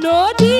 Naughty!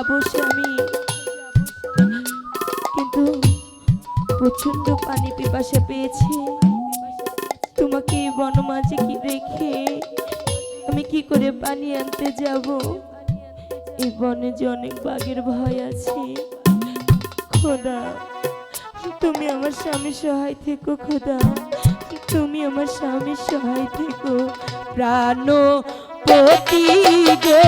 যাব স্বামী, কিন্তু প্রচণ্ড পানি পিপাসা পেয়েছে। তোমাকে কি আমি কি করে পানি আনতে যাব? এই বনে যে অনেক বাঘের ভয় আছে। খোদা, তুমি আমার স্বামী সহায় থেকো খোদা। তুমি আমার স্বামী সহায় থেকো। প্রাণ পতি গো